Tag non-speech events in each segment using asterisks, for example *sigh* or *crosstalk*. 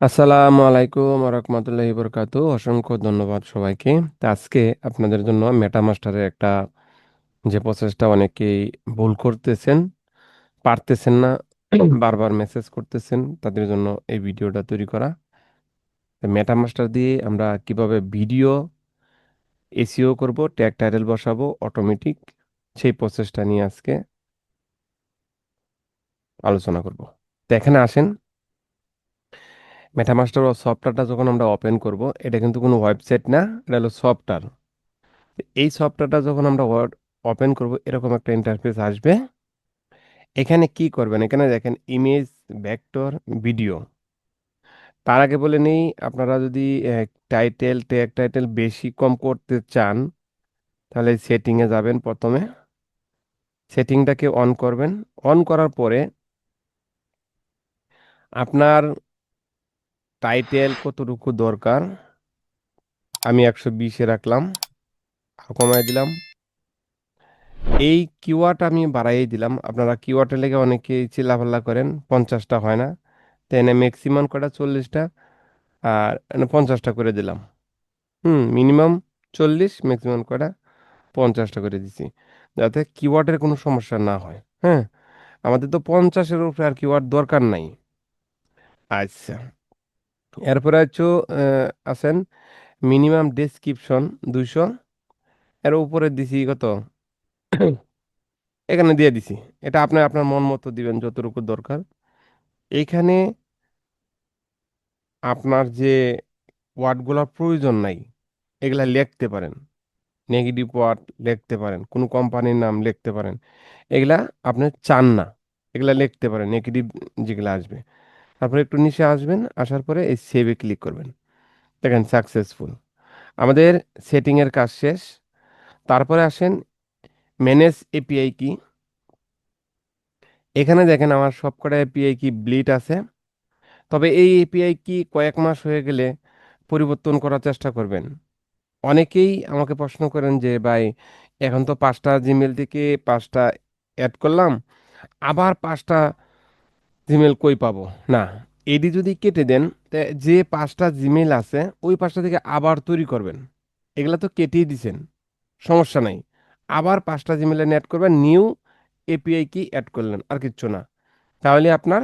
আসসালামু আলাইকুম রহমতুল্লাহি বরকাতু অসংখ্য ধন্যবাদ সবাইকে। আজকে আপনাদের জন্য মেটামাস্টারের একটা যে প্রসেসটা অনেকেই ভুল করতেছেন, পারতেছেন না, বারবার মেসেজ করতেছেন, তাদের জন্য এই ভিডিওটা তৈরি করা। মেটামাস্টার দিয়ে আমরা কীভাবে ভিডিও, এসিও করব, ট্যাগ টাইটেল বসাবো অটোমেটিক সেই প্রসেসটা নিয়ে আজকে আলোচনা করব। তো এখানে আসেন। মেটামাস্টার সফটওয়্যারটা যখন আমরা ওপেন করব, এটা কিন্তু কোনো ওয়েবসাইট না, এটা হলো সফটওয়্যার এই সফটওয়্যারটা যখন আমরা ওপেন করব, এরকম একটা ইন্টারফেস আসবে। এখানে কি করবেন? এখানে দেখেন ইমেজ ভেক্টর ভিডিও তার আগে বলে নেই, আপনারা যদি টাইটেল ট্যাগ টাইটেল বেশি কম করতে চান, তাহলে সেটিংয়ে যাবেন প্রথমে। সেটিংটাকে অন করবেন। অন করার পরে আপনার টাইটেল কতটুকু দরকার? আমি একশো বিশে রাখলাম। কমায় দিলাম। এই কিওয়ার্ড আমি বাড়াই দিলাম। আপনারা কিওয়ার্ডের লেগে অনেকেই চিল্লাপাল্লা করেন, পঞ্চাশটা হয় না। তো এনে ম্যাক্সিমাম কটা? চল্লিশটা। আর পঞ্চাশটা করে দিলাম। হুম মিনিমাম চল্লিশ ম্যাক্সিমাম কটা? পঞ্চাশটা করে দিছি। যাতে কিওয়ার্ডের কোনো সমস্যা না হয়। হ্যাঁ আমাদের তো পঞ্চাশের উপরে আর কিওয়ার্ড দরকার নাই। আচ্ছা। এরপরে হচ্ছে আছেন মিনিমাম ডেসক্রিপশন দুইশো। এর উপরে দিছি কত? *coughs* এখানে দিয়ে দিছি। এটা আপনি আপনার মন মতো দিবেন যতটুকু দরকার। এইখানে আপনার যে ওয়ার্ডগুলোর প্রয়োজন নাই, এগুলা লিখতে পারেন। নেগেটিভ ওয়ার্ড লিখতে পারেন, কোনো কোম্পানির নাম লিখতে পারেন। এগুলা আপনি চান না। এগুলা লিখতে পারেন, নেগেটিভ যেগুলো আসবে। তারপরে একটু নিচে আসবেন, আসার পরে এই সেভে ক্লিক করবেন। দেখেন সাকসেসফুল আমাদের সেটিংয়ের কাজ শেষ। তারপরে আসেন ম্যানেজ এপিআই কি এখানে দেখেন আমার সবকটা এপিআই কি ব্লিট আছে। তবে এই এপিআই কি কয়েক মাস হয়ে গেলে পরিবর্তন করার চেষ্টা করবেন। অনেকেই আমাকে প্রশ্ন করেন যে, ভাই, এখন তো পাঁচটা জিমেল থেকে পাঁচটা অ্যাড করলাম। আবার পাঁচটা জিমেল কই পাবো? না। এডি যদি কেটে দেন যে পাঁচটা জিমেল আছে, ওই পাঁচটা থেকে আবার তৈরি করবেন। এগুলা তো কেটেই দিছেন। সমস্যা নাই। আবার পাঁচটা জিমেলে অ্যাড করবেন নিউ এপিআই কি অ্যাড করলেন, আর কিচ্ছু না। তাহলে আপনার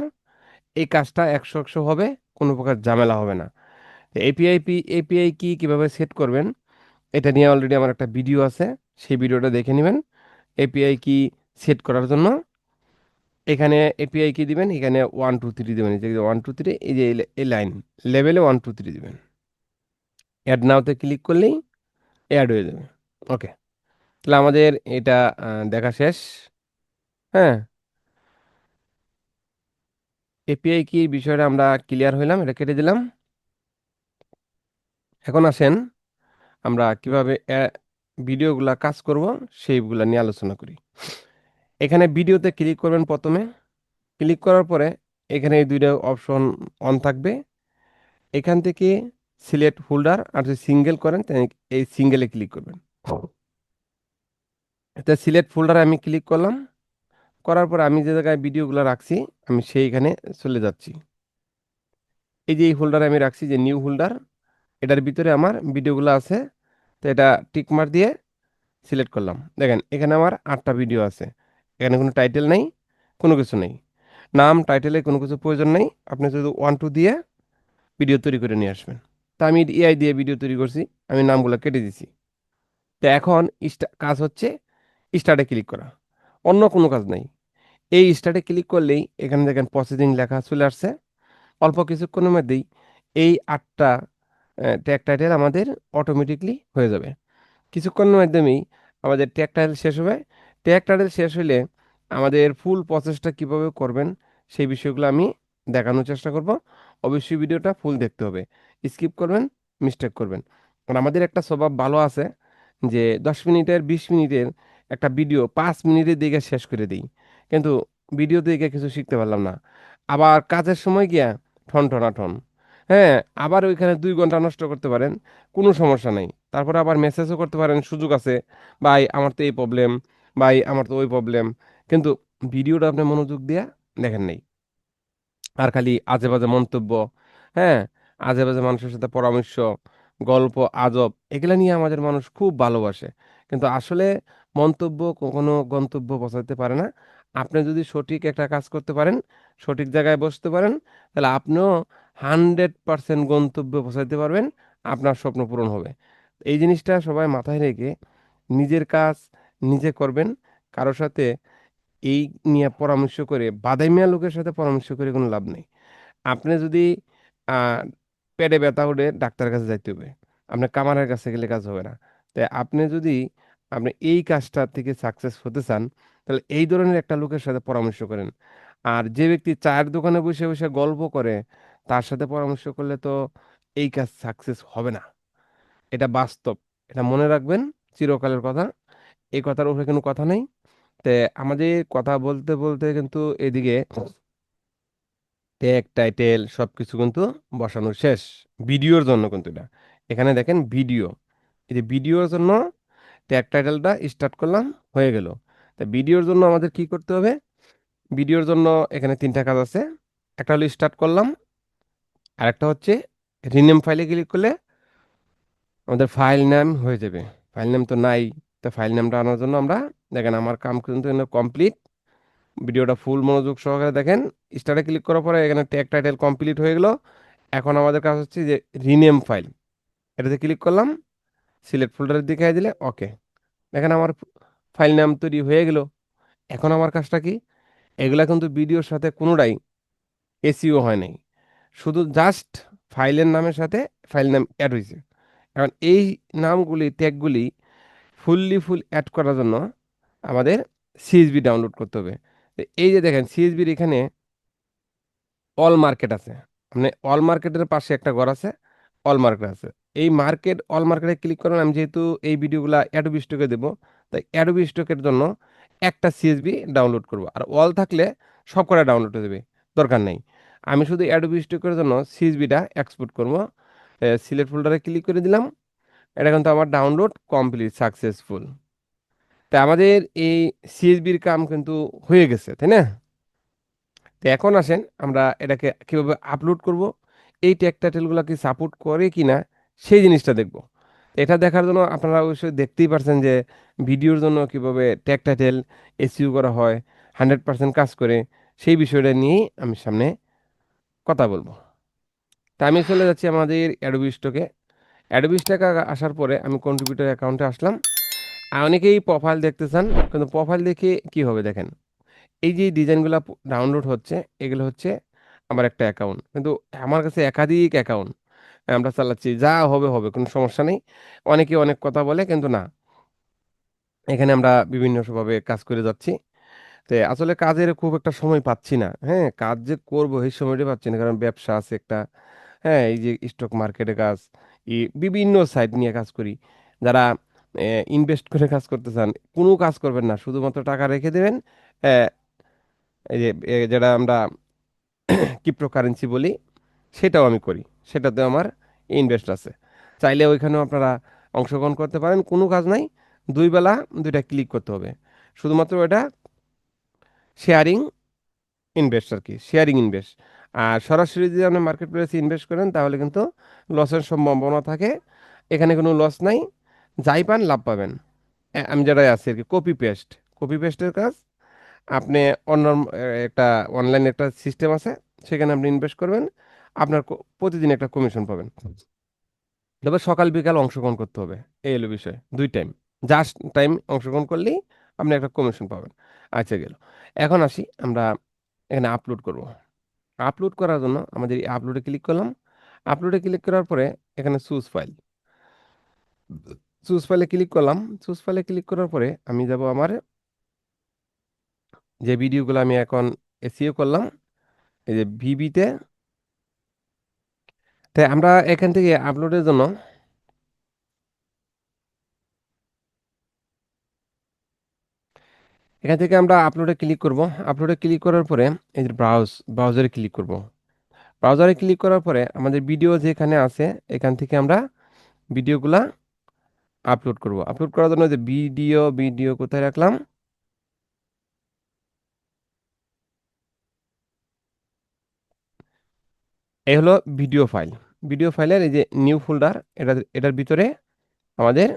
এই কাজটা একশো একশো হবে, কোনো প্রকার ঝামেলা হবে না। এপিআই পি এপিআই কি কীভাবে সেট করবেন, এটা নিয়ে অলরেডি আমার একটা ভিডিও আছে, সেই ভিডিওটা দেখে নেবেন। এপিআই কি সেট করার জন্য এখানে এপিআই কি দিবেন? এখানে ওয়ান টু থ্রি দেবেন। ওয়ান টু থ্রি এই যে এই লাইন লেভেলে ওয়ান টু থ্রি দিবেন। অ্যাড নাওতে ক্লিক করলেই অ্যাড হয়ে যাবে। ওকে তাহলে আমাদের এটা দেখা শেষ। হ্যাঁ? এপিআই কি বিষয়টা আমরা ক্লিয়ার হইলাম? এটা কেটে দিলাম। এখন আসেন। আমরা কীভাবে ভিডিওগুলা কাজ করব, সেইগুলা নিয়ে আলোচনা করি। এখানে ভিডিওতে ক্লিক করবেন প্রথমে। ক্লিক করার পরে এখানে এই দুইটা অপশন অন থাকবে। এখান থেকে সিলেক্ট হোল্ডার আর যদি সিঙ্গেল করেন এই সিঙ্গেলে ক্লিক করবেন। এটা সিলেক্ট ফোল্ডারে আমি ক্লিক করলাম। করার পর আমি যে জায়গায় ভিডিওগুলো রাখছি, আমি সেইখানে চলে যাচ্ছি। এই যে এই হোল্ডারে আমি রাখছি যে নিউ হোল্ডার এটার ভিতরে আমার ভিডিওগুলো আছে। তো এটা টিকমার দিয়ে সিলেক্ট করলাম। দেখেন, এখানে আমার আটটা ভিডিও আছে। এখানে কোনো টাইটেল নেই, কোনো কিছু নেই। নাম টাইটেলে কোনো কিছু প্রয়োজন নেই। আপনি শুধু ওয়ান টু দিয়ে ভিডিও তৈরি করে নিয়ে আসবেন। তা আমি এআই দিয়ে ভিডিও তৈরি করছি, আমি নামগুলো কেটে দিছি। তো এখন কাজ হচ্ছে স্টার্টে ক্লিক করা। অন্য কোনো কাজ নাই। এই স্টার্টে ক্লিক করলেই এখানে দেখেন প্রসেসিং লেখা চলে আসছে। অল্প কিছুক্ষণের মধ্যেই এই আটটা ট্যাগ টাইটেল আমাদের অটোমেটিকলি হয়ে যাবে। কিছুক্ষণের মাধ্যমেই আমাদের ট্যাগ টাইটেল শেষ হবে। ট্যাগ টাইটেল শেষ হলে আমাদের ফুল প্রসেসটা কীভাবে করবেন, সেই বিষয়গুলো আমি দেখানোর চেষ্টা করব। অবশ্যই ভিডিওটা ফুল দেখতে হবে। স্কিপ করবেন মিস্টেক করবেন। আর আমাদের একটা স্বভাব ভালো আছে যে, দশ মিনিটের, বিশ মিনিটের একটা ভিডিও পাঁচ মিনিটের দিকে শেষ করে দিই। কিন্তু ভিডিও দিকে কিছু শিখতে পারলাম না। আবার কাজের সময় গিয়া ঠন ঠন হ্যাঁ আবার ওইখানে দুই ঘণ্টা নষ্ট করতে পারেন, কোনো সমস্যা নেই। তারপরে আবার মেসেজও করতে পারেন, সুযোগ আছে, ভাই, আমার তো এই প্রবলেম ভাই, আমার তো ওই প্রবলেম কিন্তু ভিডিওটা আপনি মনোযোগ দিয়ে দেখেন নেই। আর খালি আজে বাজে মন্তব্য হ্যাঁ? আজে বাজে মানুষের সাথে পরামর্শ, গল্প, আজব, এগুলা নিয়ে আমাদের মানুষ খুব ভালোবাসে। কিন্তু আসলে মন্তব্য কখনো গন্তব্য পৌঁছাতে পারে না। আপনি যদি সঠিক একটা কাজ করতে পারেন, সঠিক জায়গায় বসতে পারেন, তাহলে আপনিও হান্ড্রেড পার্সেন্ট গন্তব্যে পৌঁছাতে পারবেন, আপনার স্বপ্ন পূরণ হবে। এই জিনিসটা সবাই মাথায় রেখে নিজের কাজ নিজে করবেন। কারোর সাথে এই নিয়ে পরামর্শ করে বাদাইমিয়া লোকের সাথে পরামর্শ করে কোনো লাভ নেই। আপনি যদি পেটে ব্যথা উঠে ডাক্তারের কাছে যাইতে হবে। আপনার কামারের কাছে গেলে কাজ হবে না। তাই আপনি যদি, আপনি এই কাজটা থেকে সাকসেস হতে চান, তাহলে এই ধরনের একটা লোকের সাথে পরামর্শ করেন। আর যে ব্যক্তি চায়ের দোকানে বসে বসে গল্প করে, তার সাথে পরামর্শ করলে তো এই কাজ সাকসেস হবে না। এটা বাস্তব। এটা মনে রাখবেন, চিরকালের কথা। এই কথার উপরে কোনো কথা নেই। তে আমাদের কথা বলতে বলতে কিন্তু এদিকে ট্যাগ টাইটেল সব কিছু কিন্তু বসানো শেষ। ভিডিওর জন্য কিন্তু এটা। এখানে দেখেন ভিডিও এই যে ভিডিওর জন্য ট্যাগ টাইটেলটা স্টার্ট করলাম, হয়ে গেল। তা ভিডিওর জন্য আমাদের কি করতে হবে? ভিডিওর জন্য এখানে তিনটা কাজ আছে। একটা হলো স্টার্ট করলাম আর একটা হচ্ছে রিনেম ফাইলে ক্লিক করলে আমাদের ফাইল নাম হয়ে যাবে। ফাইল নাম তো নাই। তো ফাইল নামটা আনার জন্য আমরা দেখেন আমার কাম কিন্তু কমপ্লিট ভিডিওটা ফুল মনোযোগ সহকারে দেখেন। স্টার্টে ক্লিক করার পরে এখানে ট্যাগ টাইটেল কমপ্লিট হয়ে গেল। এখন আমাদের কাজ হচ্ছে যে রিনেম ফাইল এটাতে ক্লিক করলাম। সিলেক্ট ফোল্ডারে দেখাই দিলে ওকে দেখেন আমার ফাইল নাম তৈরি হয়ে গেল। এখন আমার কাজটা কি? এগুলা কিন্তু ভিডিওর সাথে কোনোটাই এসিও হয় নাই। শুধু জাস্ট ফাইলের নামের সাথে ফাইল নাম অ্যাড হয়েছে। এখন এই নামগুলি ট্যাগগুলি ফুললি ফুল অ্যাড করার জন্য আমাদের সিএসবি ডাউনলোড করতে হবে। এই যে দেখেন সিএসবির এখানে অল মার্কেট আছে। মানে অল মার্কেটের পাশে একটা ঘর আছে অল মার্কেট আছে। এই মার্কেট অল মার্কেটে ক্লিক করেন, আমি যেহেতু এই ভিডিওগুলো অ্যাডোবি স্টকে দেবো, তাই অ্যাডোবি স্টকের জন্য একটা সিএসবি ডাউনলোড করব। আর অল থাকলে সব কটা ডাউনলোড হয়ে যাবে, দরকার নেই। আমি শুধু অ্যাডোবি স্টকের জন্য সিএসবিটা এক্সপোর্ট করব। সিলেক্ট ফোল্ডারে ক্লিক করে দিলাম। এটা কিন্তু আমার ডাউনলোড কমপ্লিট সাকসেসফুল তা আমাদের এই সিএসবির কাম কিন্তু হয়ে গেছে, তাই না? তো এখন আসেন, আমরা এটাকে কীভাবে আপলোড করব, এই ট্যাগ টাইটেলগুলো কি সাপোর্ট করে কি না, সেই জিনিসটা দেখব। এটা দেখার জন্য আপনারা অবশ্যই দেখতেই পারছেন যে ভিডিওর জন্য কীভাবে ট্যাগ টাইটেল এসইউ করা হয় হান্ড্রেড পার্সেন্ট কাজ করে, সেই বিষয়টা নিয়েই আমি সামনে কথা বলব। তা আমি চলে যাচ্ছি আমাদের অ্যাডোবি স্টকে অ্যাডোবি টাকা আসার পরে আমি কন্ট্রিবিউটার অ্যাকাউন্টে আসলাম। অনেকেই প্রোফাইল দেখতে চান, কিন্তু প্রোফাইল দেখে কি হবে দেখেন? এই যে ডিজাইনগুলো ডাউনলোড হচ্ছে, এগুলো হচ্ছে আমার একটা অ্যাকাউন্ট কিন্তু আমার কাছে একাধিক অ্যাকাউন্ট আমরা চালাচ্ছি, যা হবে হবে, কোনো সমস্যা নেই। অনেকে অনেক কথা বলে, কিন্তু না। এখানে আমরা বিভিন্নভাবে কাজ করে যাচ্ছি। তো আসলে কাজের খুব একটা সময় পাচ্ছি না। হ্যাঁ কাজ যে করব এই সময়টা পাচ্ছি না। কারণ ব্যবসা আছে একটা। হ্যাঁ এই যে স্টক মার্কেটে কাজ বিভিন্ন সাইট নিয়ে কাজ করি। যারা ইনভেস্ট করে কাজ করতে চান, কোনো কাজ করবেন না। শুধুমাত্র টাকা রেখে দেবেন এই যে যেটা আমরা *clears throat* ক্রিপ্টোকারেন্সি বলি, সেটাও আমি করি। সেটাতে আমার ইনভেস্ট আছে। চাইলে ওইখানেও আপনারা অংশগ্রহণ করতে পারেন, কোনো কাজ নাই। দুই বেলা দুইটা ক্লিক করতে হবে। শুধুমাত্র এটা শেয়ারিং ইনভেস্ট আর কি শেয়ারিং ইনভেস্ট আর সরাসরি যদি আপনি মার্কেট প্লেসে ইনভেস্ট করেন, তাহলে কিন্তু লসের সম্ভাবনা থাকে। এখানে কোনো লস নাই। যাই পান, লাভ পাবেন। আমি যেটা আছি আর কি কপি পেস্ট কপি পেস্টের কাজ, আপনি অন্য, একটা অনলাইন একটা সিস্টেম আছে, সেখানে আপনি ইনভেস্ট করবেন। আপনার প্রতিদিন একটা কমিশন পাবেন। তবে সকাল, বিকাল অংশগ্রহণ করতে হবে। এই হলো বিষয়। দুই টাইম জাস্ট টাইম অংশগ্রহণ করলেই আপনি একটা কমিশন পাবেন। আচ্ছা গেল। এখন আসি, আমরা এখানে আপলোড করব। আপলোড করার জন্য আমাদের এই আপলোডে ক্লিক করলাম। আপলোডে ক্লিক করার পরে এখানে চুজ ফাইল চুজ ফাইলে ক্লিক করলাম। চুজ ফাইলে ক্লিক করার পরে আমি যাব আমার যে ভিডিওগুলো আমি এখন এসিও করলাম, এই যে ভিবিতে তাই আমরা এখান থেকে আপলোডের জন্য এখান থেকে আমরা আপলোডে ক্লিক করব। আপলোডে ক্লিক করার পরে এই যে ব্রাউজ ব্রাউজারে ক্লিক করব। ব্রাউজারে ক্লিক করার পরে আমাদের ভিডিও যেখানে আছে, এখান থেকে আমরা ভিডিওগুলা আপলোড করব। আপলোড করার জন্য যে ভিডিও ভিডিও কোথায় রাখলাম? এই হলো ভিডিও ফাইল ভিডিও ফাইলের এই যে নিউ ফোল্ডার এটা, এটার ভিতরে আমাদের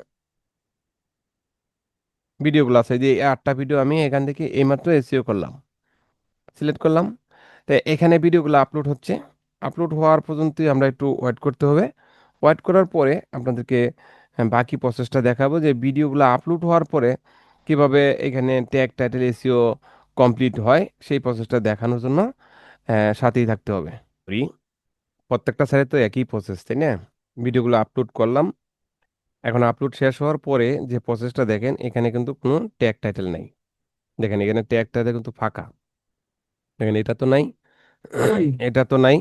ভিডিওগুলো আছে যে আটটা ভিডিও আমি এখান থেকে এইমাত্র এসিও করলাম। সিলেক্ট করলাম। তো এখানে ভিডিওগুলো আপলোড হচ্ছে। আপলোড হওয়ার পর্যন্তই আমরা একটু ওয়েট করতে হবে। ওয়েট করার পরে আপনাদেরকে হ্যাঁ, বাকি প্রসেসটা দেখাবো যে ভিডিওগুলো আপলোড হওয়ার পরে কীভাবে এখানে ট্যাগ টাইটেল এসিও কমপ্লিট হয় সেই প্রসেসটা দেখানোর জন্য সাথেই থাকতে হবে। প্রত্যেকটা সাইডে তো একই প্রসেস তাই না? ভিডিওগুলো আপলোড করলাম। এখন আপলোড শেষ হওয়ার পরে যে প্রসেসটা দেখেন, এখানে কিন্তু কোনো ট্যাগ টাইটেল নেই। দেখেন এখানে ট্যাগ টাইটেল কিন্তু ফাঁকা। দেখেন এটা তো নাই, এটা তো নাই,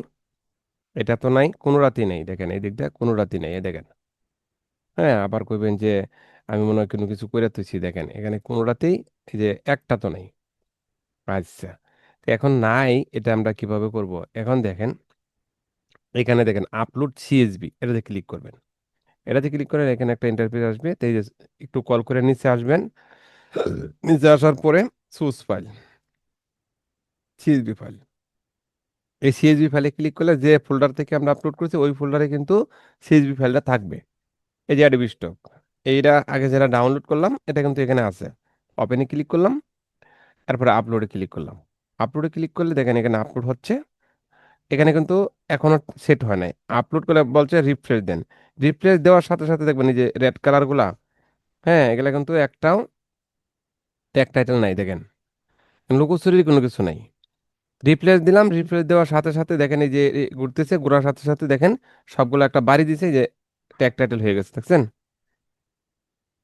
এটা তো নাই, কোনো রাতি নেই। দেখেন এই দিকটা কোনো রাতি নেই দেখেন। হ্যাঁ আবার কইবেন যে আমি মনে হয় কোনো কিছু করে তুইছি দেখেন এখানে কোনো রাতেই যে একটা তো নেই। আচ্ছা তো এখন নাই, এটা আমরা কীভাবে করব? এখন দেখেন, এখানে দেখেন আপলোড সিএসবি এটাতে ক্লিক করবেন। এটাতে ক্লিক করে এখানে একটা ইন্টারফেস আসবে, তো এই যে একটু কল করে নিচে আসবেন। নিচে আসার পরে সোর্স ফাইল সিএসবি ফাইল এই সিএসবি ফাইলে ক্লিক করলে যে ফোল্ডার থেকে আমরা আপলোড করেছি, ওই ফোল্ডারে কিন্তু সিএসবি ফাইলটা থাকবে। এই যে অ্যাডোবি স্টক এইটা আগে যেটা ডাউনলোড করলাম, এটা কিন্তু এখানে আছে। ওপেনে ক্লিক করলাম, তারপরে আপলোডে ক্লিক করলাম। আপলোডে ক্লিক করলে দেখেন এখানে আপলোড হচ্ছে। এখানে কিন্তু এখনও সেট হয় নাই। আপলোড করলে বলছে রিফ্রেশ দেন। রিফ্রেশ দেওয়ার সাথে সাথে দেখবেন এই যে রেড কালারগুলা হ্যাঁ এগুলা কিন্তু একটাও ট্যাগ টাইটেল নাই, দেখেন। লুকোচুরির কোনো কিছু নাই। রিপ্লেস দিলাম রিপ্লেস দেওয়ার সাথে সাথে দেখেন এই যে ঘুরতেছে, ঘোরার সাথে সাথে দেখেন সবগুলো একটা বাড়ি দিছে যে ট্যাগ টাইটেল হয়ে গেছে, দেখছেন?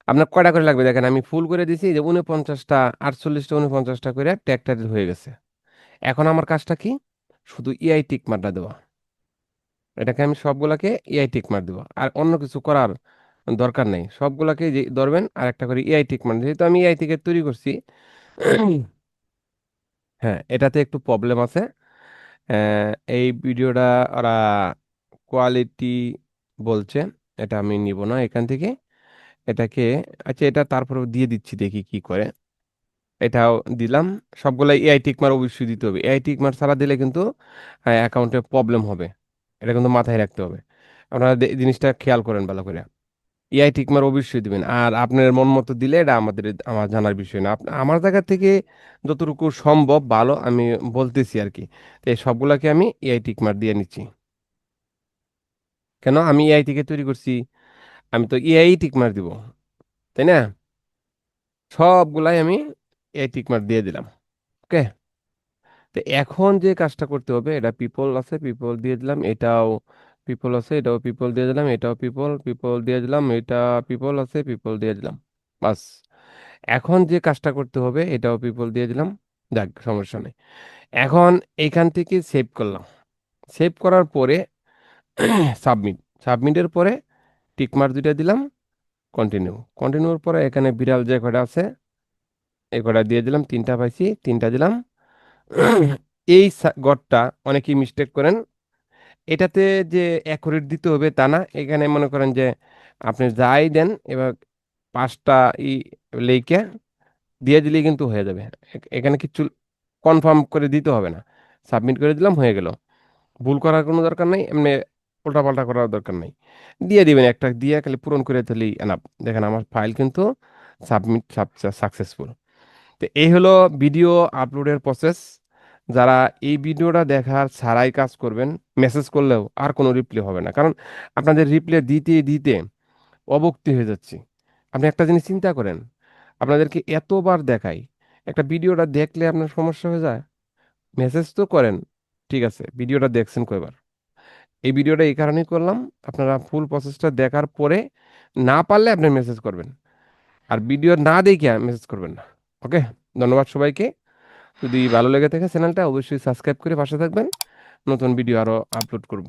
আপনার কয়টা করে লাগবে দেখেন, আমি ফুল করে দিছি যে উনপঞ্চাশটা, আটচল্লিশটা, উনপঞ্চাশটা করে ট্যাগ টাইটেল হয়ে গেছে। এখন আমার কাজটা কি? শুধু ইআই টিক মারটা দেওয়া। এটাকে আমি সবগুলাকে ইআই টিক মার দেবো। আর অন্য কিছু করার দরকার নেই। সবগুলাকে যে ধরবেন, আর একটা করে ইআই টিক মার যেহেতু আমি ইআই টিকেট তৈরি করছি হ্যাঁ এটাতে একটু প্রবলেম আছে। এই ভিডিওটা ওরা কোয়ালিটি বলছে, এটা আমি নিব না এখান থেকে। এটাকে আচ্ছা এটা তারপরে দিয়ে দিচ্ছি, দেখি কি করে। এটাও দিলাম। সবগুলাই এআই টিকমার অবশ্যই দিতে হবে। এআই টিকমার ছাড়া দিলে কিন্তু অ্যাকাউন্টে প্রবলেম হবে। এটা কিন্তু মাথায় রাখতে হবে। আপনারা জিনিসটা খেয়াল করেন ভালো করে। এআই টিকমার অবশ্যই দিবেন। আর আপনার মন মতো দিলে এটা আমাদের, আমার জানার বিষয় না। আমার জায়গা থেকে যতটুকু সম্ভব ভালো আমি বলতেছি আর কি। তো এই সবগুলাকে আমি এআই টিকমার দিয়ে নিচ্ছি। কেন? আমি এআই থেকে তৈরি করছি। আমি তো এআই টিকমার দিব। তাই না? সবগুলাই আমি এআই টিকমার দিয়ে দিলাম ওকে তো এখন যে কাজটা করতে হবে, এটা পিপল আছে পিপল দিয়ে দিলাম, এটাও পিপল আছে, এটাও পিপল দিয়ে দিলাম, এটাও পিপল পিপল দিয়ে দিলাম, এটা পিপল আছে পিপল দিয়ে দিলাম, বাস। এখন যে কাজটা করতে হবে, এটাও পিপল দিয়ে দিলাম যাক সমস্যা নেই। এখন এইখান থেকে সেভ করলাম সেভ করার পরে *clears throat* সাবমিট সাবমিটের পরে টিকমার দুইটা দিলাম কন্টিনিউ কন্টিনিউর পরে এখানে বিড়াল যে কটা আছে এই কটা দিয়ে দিলাম তিনটা পাইছি, তিনটা দিলাম। এই ঘরটা অনেকেই মিস্টেক করেন। এটাতে যে অ্যাকুরেট দিতে হবে তা না। এখানে মনে করেন যে আপনি যাই দেন, এবার পাঁচটা ই লেখে দিয়ে দিলেই কিন্তু হয়ে যাবে। এখানে কিছু কনফার্ম করে দিতে হবে না। সাবমিট করে দিলাম, হয়ে গেল। ভুল করার কোনো দরকার নাই, এমনি উল্টাপাল্টা করার দরকার নাই। দিয়ে দিবেন একটা, দিয়ে খালি পূরণ করে দিলেই এনাফ দেখেন আমার ফাইল কিন্তু সাবমিট সাকসেসফুল তো এই হলো ভিডিও আপলোডের প্রসেস যারা এই ভিডিওটা দেখার ছাড়াই কাজ করবেন মেসেজ করলেও আর কোনো রিপ্লে হবে না। কারণ আপনাদের রিপ্লে দিতে দিতে অবক্তি হয়ে যাচ্ছে। আপনি একটা জিনিস চিন্তা করেন, আপনাদেরকে এতবার দেখাই, একটা ভিডিওটা দেখলে আপনার সমস্যা হয়ে যায়? মেসেজ তো করেন, ঠিক আছে ভিডিওটা দেখছেন কয়বার? এই ভিডিওটা এই কারণেই করলাম, আপনারা ফুল প্রসেসটা দেখার পরে না পারলে আপনি মেসেজ করবেন। আর ভিডিও না দেখে মেসেজ করবেন না। ওকে, ধন্যবাদ সবাইকে। যদি ভালো লেগে থাকে চ্যানেলটা, অবশ্যই সাবস্ক্রাইব করে পাশে থাকবেন। নতুন ভিডিও আরও আপলোড করব।